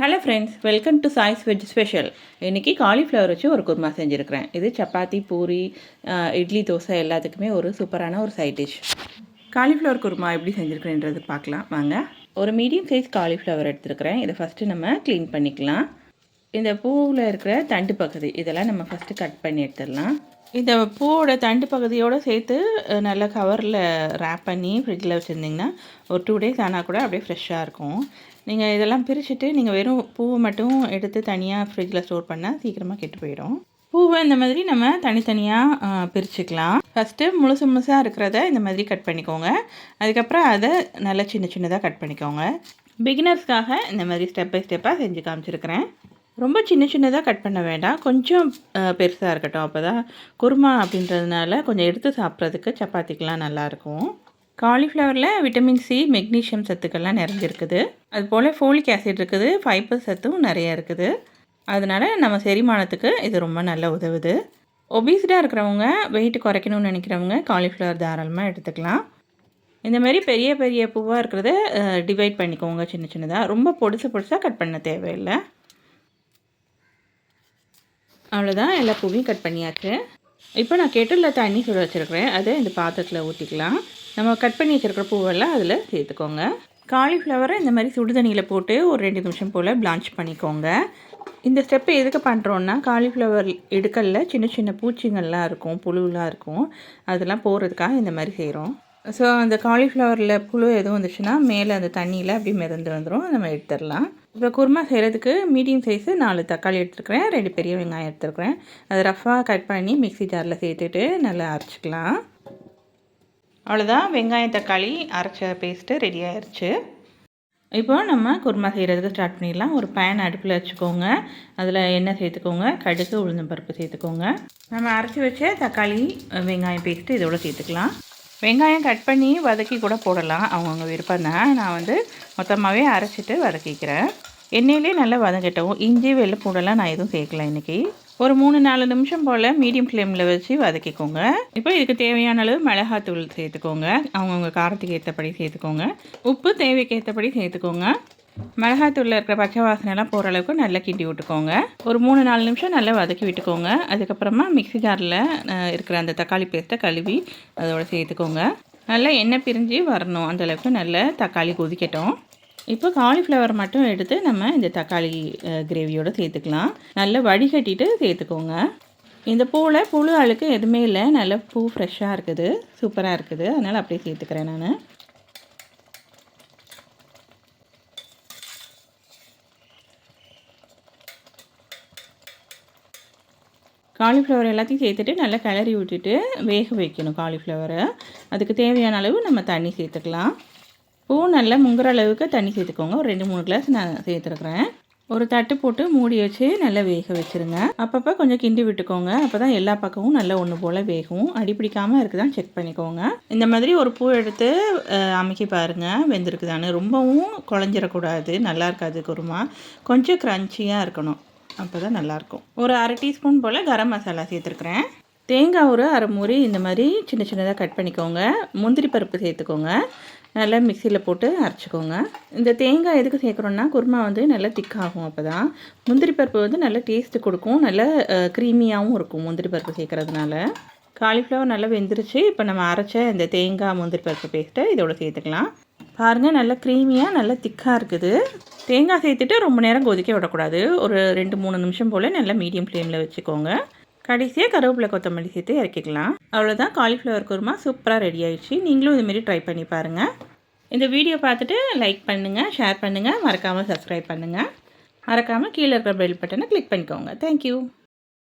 Hello friends welcome to choice veg special இன்றைக்கி cauliflower வச்சு ஒரு குருமா செஞ்சுருக்கிறேன். இது சப்பாத்தி பூரி இட்லி தோசை எல்லாத்துக்குமே ஒரு சூப்பரான ஒரு சைட் டிஷ் காலிஃப்ளவர் குருமா எப்படி செஞ்சுருக்கிறேன்றது பார்க்கலாம். வாங்க. ஒரு மீடியம் சைஸ் காலிஃப்ளவர் எடுத்துருக்கிறேன். இதை ஃபஸ்ட்டு நம்ம க்ளீன் பண்ணிக்கலாம். இந்த பூவில் இருக்கிற தண்டு பகுதி இதெல்லாம் நம்ம ஃபஸ்ட்டு கட் பண்ணி எடுத்துடலாம். இந்த பூவோட தண்டு பகுதியோடு சேர்த்து நல்லா கவரில் ரேப் பண்ணி ஃப்ரிட்ஜில் வச்சுருந்திங்கன்னா ஒரு டூ டேஸ் ஆனால் கூட அப்படியே ஃப்ரெஷ்ஷாக இருக்கும். நீங்கள் இதெல்லாம் பிரிச்சுட்டு நீங்கள் வெறும் பூவை மட்டும் எடுத்து தனியாக ஃப்ரிட்ஜில் ஸ்டோர் பண்ணால் சீக்கிரமாக கெட்டு போயிடும். பூவை இந்த மாதிரி நம்ம தனித்தனியாக பிரிச்சுக்கலாம். ஃபஸ்ட்டு முழுசு முழுசாக இருக்கிறத இந்த மாதிரி கட் பண்ணிக்கோங்க. அதுக்கப்புறம் அதை நல்லா சின்ன சின்னதாக கட் பண்ணிக்கோங்க. பிகினர்ஸ்க்காக இந்த மாதிரி ஸ்டெப் பை ஸ்டெப்பாக செஞ்சு காமிச்சிருக்கிறேன். ரொம்ப சின்ன சின்னதாக கட் பண்ண வேண்டாம். கொஞ்சம் பெருசாக இருக்கட்டும். அப்போ தான் குருமா அப்படின்றதுனால கொஞ்சம் எடுத்து சாப்பிட்றதுக்கு சப்பாத்திக்கெலாம் நல்லாயிருக்கும். காலிஃப்ளவரில் விட்டமின் சி மெக்னீஷியம் சத்துக்கள்லாம் நிறைஞ்சிருக்குது. அது போல் ஃபோலிக் ஆசிட் இருக்குது ஃபைபர் சத்தும் நிறைய இருக்குது. அதனால் நம்ம செரிமானத்துக்கு இது ரொம்ப நல்லா உதவுது. ஒபிசிட்டாக இருக்கிறவங்க வெயிட் குறைக்கணும்னு நினைக்கிறவங்க காலிஃப்ளவர் தாராளமாக எடுத்துக்கலாம். இந்தமாரி பெரிய பெரிய பூவாக இருக்கிறத டிவைட் பண்ணிக்கோங்க சின்ன சின்னதாக ரொம்ப பொடுசு பொடுசாக கட் பண்ண தேவையில்லை. அவ்வளோதான் எல்லா பூவையும் கட் பண்ணியாச்சு. இப்போ நான் கெட்டில் தண்ணி சுட வச்சுருக்கிறேன். அதை இந்த பாத்திரத்தில் ஊற்றிக்கலாம் நம்ம கட் பண்ணி வச்சுருக்கிற பூவெல்லாம் அதில் சேர்த்துக்கோங்க. காலிஃப்ளவரை இந்த மாதிரி சுடு தண்ணியில் போட்டு ஒரு ரெண்டு நிமிஷம் போல் பிளான்ச் பண்ணிக்கோங்க. இந்த ஸ்டெப்பை எதுக்கு பண்ணுறோன்னா காலிஃப்ளவர் இடுக்கல்ல சின்ன சின்ன பூச்சிங்கள்லாம் இருக்கும் புழுலாம் இருக்கும். அதெல்லாம் போகிறதுக்காக இந்த மாதிரி செய்கிறோம் ஸோ அந்த காலிஃப்ளவரில் புழு எதுவும் வந்துச்சுன்னா மேலே அந்த தண்ணியில் அப்படியே மிதந்து வந்துடும் நம்ம எடுத்துடலாம். இப்போ குருமா செய்கிறதுக்கு மீடியம் சைஸு நாலு தக்காளி எடுத்துருக்கிறேன் ரெண்டு பெரிய வெங்காயம் எடுத்துருக்கிறேன். அதை ரஃப்பாக கட் பண்ணி மிக்ஸி ஜாரில் சேர்த்துட்டு நல்லா அரைச்சிக்கலாம். அவ்வளோதான் வெங்காயம் தக்காளி அரைச்ச பேஸ்ட்டு ரெடி ஆயிடுச்சு இப்போ நம்ம குருமா செய்கிறதுக்கு ஸ்டார்ட் பண்ணிடலாம். ஒரு பேன் அடுப்பில் வச்சுக்கோங்க. அதில் எண்ணெய் சேர்த்துக்கோங்க. கடுகு உளுந்தம் பருப்பு சேர்த்துக்கோங்க. நம்ம அரைச்சி வச்ச தக்காளி வெங்காயம் பேஸ்ட்டு இதோட சேர்த்துக்கலாம். வெங்காயம் கட் பண்ணி வதக்கி கூட போடலாம். அவங்கவுங்க விருப்பம் தான் நான் வந்து மொத்தமாகவே அரைச்சிட்டு வதக்கிக்கிறேன். எண்ணெயிலே நல்லா வதங்கட்டவும் இஞ்சி வெள்ளைப்பூடெல்லாம் நான் எதுவும் சேர்க்கல இன்றைக்கி ஒரு மூணு நாலு நிமிஷம் போல் மீடியம் ஃப்ளேமில் வச்சு வதக்கிக்கோங்க. இப்போ இதுக்கு தேவையான அளவு மிளகாத்தூள் சேர்த்துக்கோங்க. அவங்கவுங்க காரத்துக்கு ஏற்றபடி சேர்த்துக்கோங்க. உப்பு தேவைக்கு ஏற்றபடி சேர்த்துக்கோங்க. மிளகாத்தூளில் இருக்கிற பச்சை வாசனைலாம் போகிற அளவுக்கு நல்லா கிண்டி விட்டுக்கோங்க. ஒரு மூணு நாலு நிமிஷம் நல்லா வதக்கி விட்டுக்கோங்க. அதுக்கப்புறமா மிக்ஸி ஜாரில் இருக்கிற அந்த தக்காளி பேஸ்ட்டை கழுவி அதோட சேர்த்துக்கோங்க. நல்லா எண்ணெய் பிரிஞ்சு வரணும். அந்த அளவுக்கு நல்லா தக்காளி கொதிக்கட்டும். இப்போ காலிஃப்ளவர் மட்டும் எடுத்து நம்ம இந்த தக்காளி கிரேவியோடு சேர்த்துக்கலாம். நல்லா வடிகட்டிட்டு சேர்த்துக்கோங்க. இந்த பூவில் புழு அழுக்கு எதுவுமே இல்லை. நல்ல பூ ஃப்ரெஷ்ஷாக இருக்குது. சூப்பராக இருக்குது. அதனால் அப்படியே சேர்த்துக்கிறேன் நான். காலிஃப்ளவர் எல்லாத்தையும் சேர்த்துட்டு நல்லா கிளறி விட்டுட்டு வேக வைக்கணும் காலிஃப்ளவரை. அதுக்கு தேவையான அளவு நம்ம தண்ணி சேர்த்துக்கலாம். பூ நல்லா முங்குற அளவுக்கு தண்ணி சேர்த்துக்கோங்க. ஒரு ரெண்டு மூணு கிளாஸ் நான் சேர்த்துருக்குறேன். ஒரு தட்டு போட்டு மூடி வச்சு நல்லா வேக வச்சுருங்க. அப்பப்போ கொஞ்சம் கிண்டி விட்டுக்கோங்க. அப்போ தான் எல்லா பக்கமும் நல்லா ஒன்று போல் வேகும். அடிப்பிடிக்காமல் இருக்குதான் செக் பண்ணிக்கோங்க. இந்த மாதிரி ஒரு பூ எடுத்து அமைக்கி பாருங்கள் வெந்திருக்குதான்னு. ரொம்பவும் குழஞ்சிடக்கூடாது நல்லா இருக்காது குருமா. கொஞ்சம் க்ரன்ச்சியாக இருக்கணும். அப்போ தான் நல்லாயிருக்கும் ஒரு அரை டீஸ்பூன் போல் கரம் மசாலா சேர்த்துருக்குறேன். தேங்காய் ஒரு அரை மூடி இந்த மாதிரி சின்ன சின்னதாக கட் பண்ணிக்கோங்க. முந்திரி பருப்பு சேர்த்துக்கோங்க. நல்லா மிக்சியில் போட்டு அரைச்சிக்கோங்க. இந்த தேங்காய் எதுக்கு சேர்க்குறோன்னா குருமா வந்து நல்லா திக்காகும் அப்போ தான் முந்திரி பருப்பு வந்து நல்ல டேஸ்ட்டு கொடுக்கும். நல்லா க்ரீமியாகவும் இருக்கும் முந்திரி பருப்பு சேர்க்குறதுனால. காலிஃப்ளவர் நல்லா வெந்துருச்சு. இப்போ நம்ம அரைச்ச இந்த தேங்காய் முந்திரி பருப்பு பேஸ்ட்டை இதோட சேர்த்துக்கலாம். பாருங்கள் நல்லா க்ரீமியாக நல்லா திக்காக இருக்குது. தேங்காய் சேர்த்துட்டு ரொம்ப நேரம் கொதிக்க விடக்கூடாது. ஒரு ரெண்டு மூணு நிமிஷம் போல் நல்லா மீடியம் ஃப்ளேமில் வச்சுக்கோங்க. கடைசியாக கருவேப்பிலை கொத்தமல்லி சேர்த்து இறக்கிக்கலாம். அவ்வளோதான் காலிஃப்ளவர் குருமா சூப்பராக ரெடி ஆயிடுச்சு. நீங்களும் இதுமாரி ட்ரை பண்ணி பாருங்கள் இந்த வீடியோ பார்த்துட்டு லைக் பண்ணுங்கள் ஷேர் பண்ணுங்கள் மறக்காமல் சப்ஸ்கிரைப் பண்ணுங்கள் மறக்காமல் கீழே இருக்கிற பெல் பட்டனை கிளிக் பண்ணிக்கோங்க. தேங்க்யூ